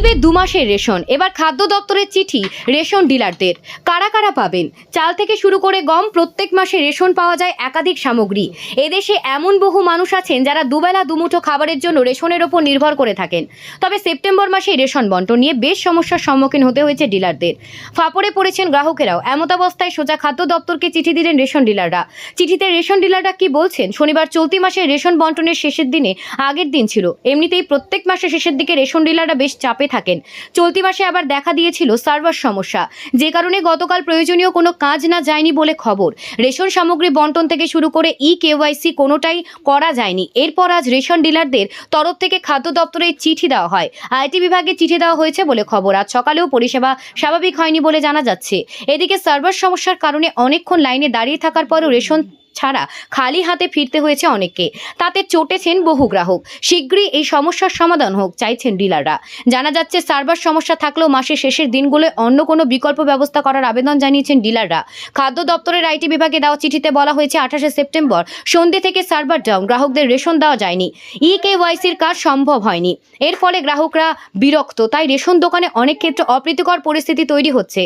মিলবে দু মাসের রেশন। এবার খাদ্য দপ্তরের চিঠি, রেশন ডিলারদের। কারা কারা পাবেন? চাল থেকে শুরু করে গম প্রত্যেক মাসে রেশন পাওয়া যায় একাধিক সামগ্রী। এদেশে এমন বহু মানুষ আছেন যারা দুবেলা দুমুঠো খাবারের জন্য রেশনের ওপর নির্ভর করে থাকেন। তবে সেপ্টেম্বর মাসে রেশন বন্টন নিয়ে বেশ সমস্যার সম্মুখীন হতে হয়েছে ডিলারদের। ফাপড়ে পড়েছেন গ্রাহকেরাও। এমতাবস্থায় সোজা খাদ্য দপ্তরকে চিঠি দিলেন রেশন ডিলাররা। চিঠিতে রেশন ডিলাররা কি বলছেন? শনিবার চলতি মাসে রেশন বন্টনের শেষের দিনে আগের দিন ছিল। এমনিতেই প্রত্যেক মাসে শেষের দিকে রেশন ডিলাররা বেশ চাপে থাকেন। চলতি মাসে আবার দেখা দিয়েছিল সার্ভার সমস্যা। যে কারণে গতকাল প্রয়োজনীয় কোনো কাজ না যায়নি বলে খবর। রেশন সামগ্রী বন্টন থেকে শুরু করে ই কেওয়াইসি কোনোটাই করা যায়নি। এরপর আজ রেশন ডিলারদের তরফ থেকে খাদ্য দপ্তরে চিঠি দেওয়া হয়। আইটি বিভাগে চিঠি দেওয়া হয়েছে বলে খবর। আজ সকালেও পরিষেবা স্বাভাবিক হয়নি বলে জানা যাচ্ছে। এদিকে সার্ভার সমস্যার কারণে অনেকক্ষণ লাইনে দাঁড়িয়ে থাকার পরও রেশন ছাড়া খালি হাতে ফিরতে হয়েছে অনেককে। তাতে চটেছেন বহু গ্রাহক। শীঘ্রই এই সমস্যার সমাধান হোক, চাইছেন ডিলাররা। জানা যাচ্ছে, সার্ভার সমস্যা থাকলেও মাসের শেষের দিনগুলোয় অন্য কোনো বিকল্প ব্যবস্থা করার আবেদন জানিয়েছেন ডিলাররা। খাদ্য দপ্তরের আইটি বিভাগে দেওয়া চিঠিতে বলা হয়েছে, আঠাশে সেপ্টেম্বর সন্ধ্যে থেকে সার্ভার ডাউন, গ্রাহকদের রেশন দেওয়া যায়নি। ই কেওয়াইসির কাজ সম্ভব হয়নি। এর ফলে গ্রাহকরা বিরক্ত, তাই রেশন দোকানে অনেক ক্ষেত্রে অপ্রীতিকর পরিস্থিতি তৈরি হচ্ছে।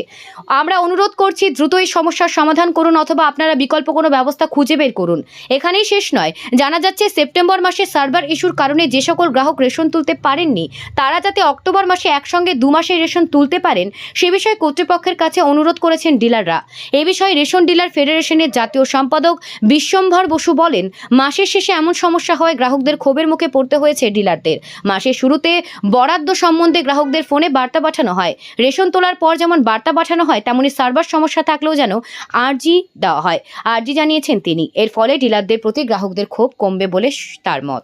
আমরা অনুরোধ করছি, দ্রুত এই সমস্যার সমাধান করুন অথবা আপনারা বিকল্প কোনো ব্যবস্থা খুঁজে বের করুন। এখানেই শেষ নয়। জানা যাচ্ছে, সেপ্টেম্বর মাসে সার্ভার ইস্যুর কারণে যে সকল গ্রাহক রেশন তুলতে পারেননি, তারা যাতে অক্টোবর মাসে একসঙ্গে দু মাসের রেশন তুলতে পারেন, সে বিষয়ে কর্তৃপক্ষের কাছে অনুরোধ করেছেন ডিলাররা। এ বিষয়ে রেশন ডিলার ফেডারেশনের জাতীয় সম্পাদক বিশ্বম্ভর বসু বলেন, মাসের শেষে এমন সমস্যা হয়, গ্রাহকদের ক্ষোভের মুখে পড়তে হয়েছে ডিলারদের। মাসের শুরুতে বরাদ্দ সম্বন্ধে গ্রাহকদের ফোনে বার্তা পাঠানো হয়। রেশন তোলার পর যেমন বার্তা পাঠানো হয়, তেমনি সার্ভার সমস্যা থাকলেও যেন আর্জি দেওয়া হয়। আর্জি জানিয়েছেন তিনি। এর ফলে ডিলারদের প্রতি গ্রাহকদের ক্ষোভ কমবে বলে তার মত।